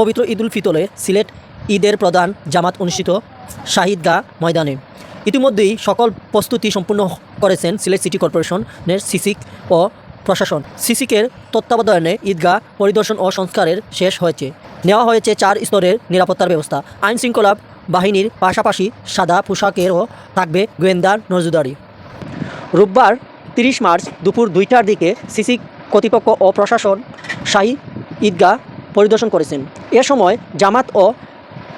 পবিত্র ঈদুল ফিতরে সিলেট ঈদের প্রধান জামাত অনুষ্ঠিত শাহিদগা ময়দানে। ইতিমধ্যেই সকল প্রস্তুতি সম্পূর্ণ করেছেন সিলেট সিটি কর্পোরেশনের সিসিক ও প্রশাসন। সিসিকের তত্ত্বাবধানে ঈদগাহ পরিদর্শন ও সংস্কারের শেষ হয়েছে। নেওয়া হয়েছে চার স্তরের নিরাপত্তার ব্যবস্থা। আইন শৃঙ্খলা বাহিনীর পাশাপাশি সাদা পোশাকেরও থাকবে গোয়েন্দার নজরদারি। রোববার তিরিশ মার্চ দুপুর দুইটার দিকে সিসি কর্তৃপক্ষ ও প্রশাসন শাহী ঈদগাহ পরিদর্শন করেছেন। এ সময় জামাত ও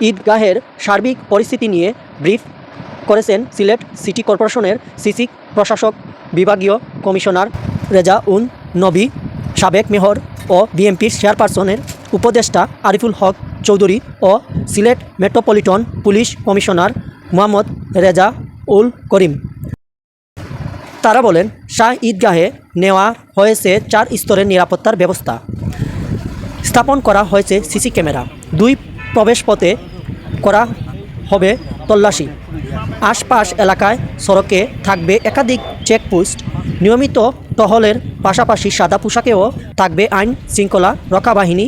ঈদগাহের সার্বিক পরিস্থিতি নিয়ে ব্রিফ করেছেন সিলেট সিটি কর্পোরেশনের সিসি প্রশাসক বিভাগীয় কমিশনার রেজা উন নবী, সাবেক মেহর ও বিএমপির চেয়ারপারসনের উপদেষ্টা আরিফুল হক চৌধুরী ও Sylhet metropolitan police commissioner Mohammad Reza ul Karim. তারা বলেন, শাহ ঈদগাহে নেওয়া হয়েছে চার স্তরের নিরাপত্তার ব্যবস্থা। স্থাপন করা হয়েছে সিসি ক্যামেরা। দুই প্রবেশপথে করা হবে তল্লাশি। আশপাশ এলাকায় সড়কে থাকবে একাধিক চেকপোস্ট। নিয়মিত টহলের পাশাপাশি সাদা পোশাকেও থাকবে আইন শৃঙ্খলা রক্ষা বাহিনী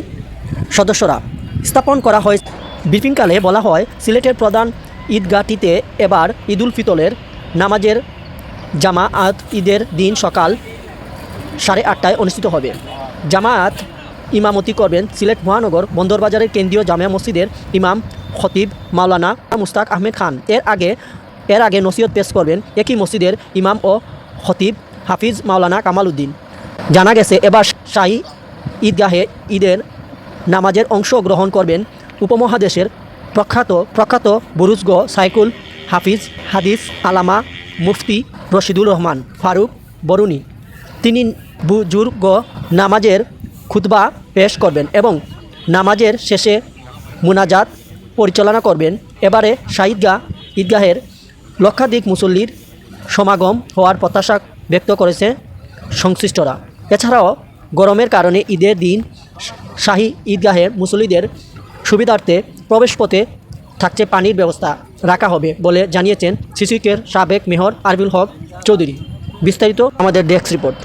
সদস্যরা। স্থাপন করা হয় ব্রিফিংকালে বলা হয়, সিলেটের প্রধান ঈদগাহটিতে এবার ঈদুল ফিতরের নামাজের জামাআত ঈদের দিন সকাল সাড়ে আটটায় অনুষ্ঠিত হবে। জামায়াত ইমামতি করবেন সিলেট মহানগর বন্দরবাজারের কেন্দ্রীয় জামিয়া মসজিদের ইমাম খতিব মাওলানা মুস্তাক আহমেদ খান। এর আগে এর আগে নসিহত পেশ করবেন একই মসজিদের ইমাম ও খতিব হাফিজ মাওলানা কামাল উদ্দিন। জানা গেছে, এবার শাহী ঈদগাহে ঈদের নামাজের অংশ গ্রহণ করবেন উপমহাদেশের প্রখ্যাত প্রখ্যাত বুরুজগ সাইকুল হাফিজ হাদিস আলামা মুফতি রশিদুর রহমান ফারুক বরুণী। তিনি বুজুর্গ নামাজের খুতবা পেশ করবেন এবং নামাজের শেষে মুনাজাত পরিচালনা করবেন। এবারে শাহিদগাহ ঈদগাহের লক্ষাধিক মুসল্লির সমাগম হওয়ার প্রত্যাশা ব্যক্ত করেছে সংশ্লিষ্টরা। এছাড়াও গরমের কারণে ঈদের দিন শাহী ঈদগাহের মুসল্লিদের সুবিধার্থে প্রবেশপথে থাকছে পানির ব্যবস্থা রাখা হবে বলে জানিয়েছেন সিসিকের সাবেক মেহর আরবিল হক চৌধুরী। বিস্তারিত আমাদের ডেস্ক রিপোর্ট।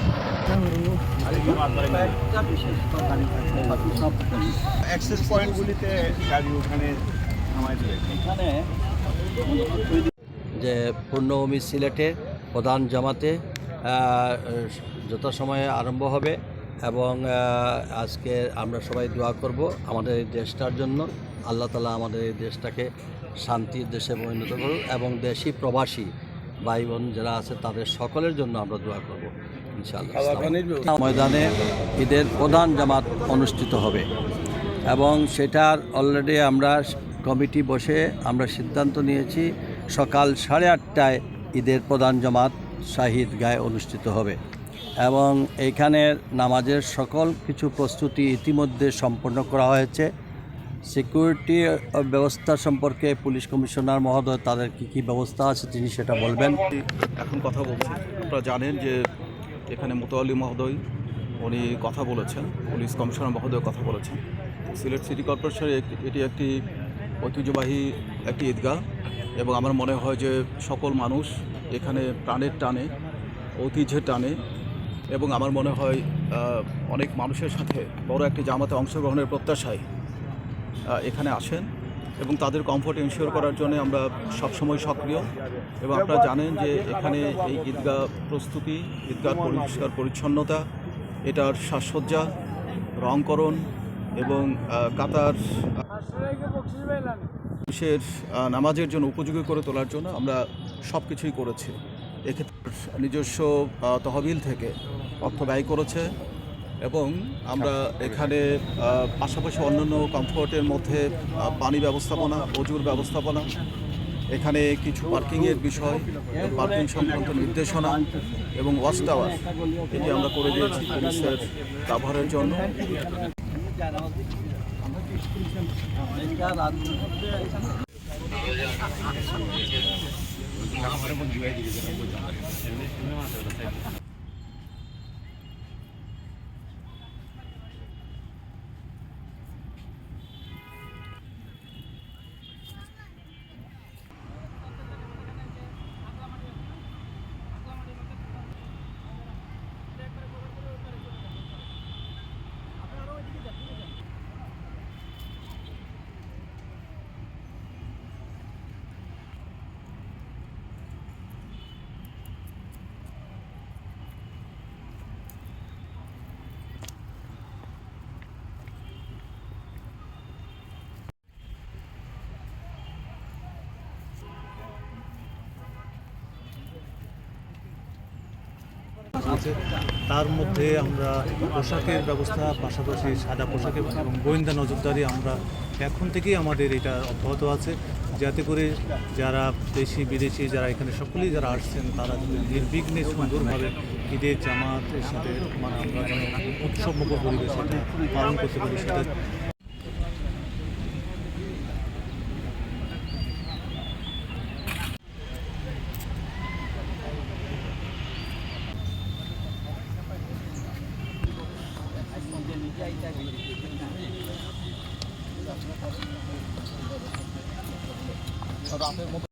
অ্যাক্সেস পয়েন্টগুলিতে এখানে যে পূর্ণভূমি সিলেটে প্রধান জামাতে যথাসময়ে আরম্ভ হবে এবং আজকে আমরা সবাই দোয়া করব আমাদের এই দেশটার জন্য। আল্লাহ তালা আমাদের এই দেশটাকে শান্তির দেশে পরিণত করুন এবং দেশি প্রবাসী ভাই বোন যারা আছে তাদের সকলের জন্য আমরা দোয়া করব। ইনশাআল্লাহ। ময়দানে ঈদের প্রধান জামাত অনুষ্ঠিত হবে এবং সেটার অলরেডি আমরা কমিটি বসে আমরা সিদ্ধান্ত নিয়েছি সকাল সাড়ে আটটায় ঈদের প্রধান জামাত শাহিদ গায়ে অনুষ্ঠিত হবে এবং এইখানের নামাজের সকল কিছু প্রস্তুতি ইতিমধ্যে সম্পন্ন করা হয়েছে। সিকিউরিটি ব্যবস্থা সম্পর্কে পুলিশ কমিশনার মহোদয় তাদের কী কী ব্যবস্থা আছে তিনি সেটা বলবেন? এখন কথা বলছি। আপনারা জানেন যে এখানে মোতালি মহোদয়, উনি কথা বলেছেন, পুলিশ কমিশনার মহোদয় কথা বলেছেন। সিলেট সিটি কর্পোরেশনের এটি একটি ঐতিহ্যবাহী একটি ঈদগাহ এবং আমার মনে হয় যে সকল মানুষ এখানে প্রাণের টানে, ঐতিহ্যের টানে এবং আমার মনে হয় অনেক মানুষের সাথে বড় একটি জামাতে অংশগ্রহণের প্রত্যাশায় এখানে আসেন। এবং তাদের কমফোর্ট ইনশিওর করার জন্য আমরা সবসময় সক্রিয়। এবং আপনারা জানেন যে এখানে এই ঈদগাহ প্রস্তুতি ঈদগাহ পরিষ্কার পরিচ্ছন্নতা এটার সাজসজ্জা রংকরণ এবং কাতার আহ, নামাজের জন্য উপযোগী করে তোলার জন্য আমরা সব কিছুই করেছি। এক্ষেত্রে নিজস্ব তহবিল থেকে অর্থ ব্যয় করেছে। এবং আমরা এখানে পাশাপাশি অন্যান্য কমফোর্টের মধ্যে পানি ব্যবস্থাপনা অজুর ব্যবস্থাপনা, এখানে কিছু পার্কিংয়ের বিষয়, পার্কিং সংক্রান্ত নির্দেশনা এবং ওয়াচ টাওয়ার এটি আমরা করে দিয়েছি পুলিশের কাভারের জন্য। আছে। তার মধ্যে আমরা পোশাকের ব্যবস্থা, পাশাপাশি সাদা পোশাক এবং গোয়েন্দা নজরদারি আমরা এখন থেকেই আমাদের এটা অব্যাহত আছে। যাতে করে যারা দেশি, বিদেশি, যারা এখানে সকলেই যারা আসছেন, তারা নির্বিঘ্নে সুন্দরভাবে ঈদের জামাতের সাথে মানে আমরা যেন উৎসবমুখর পরিবেশে পালন করতে পারি, সেটা রাতের মতো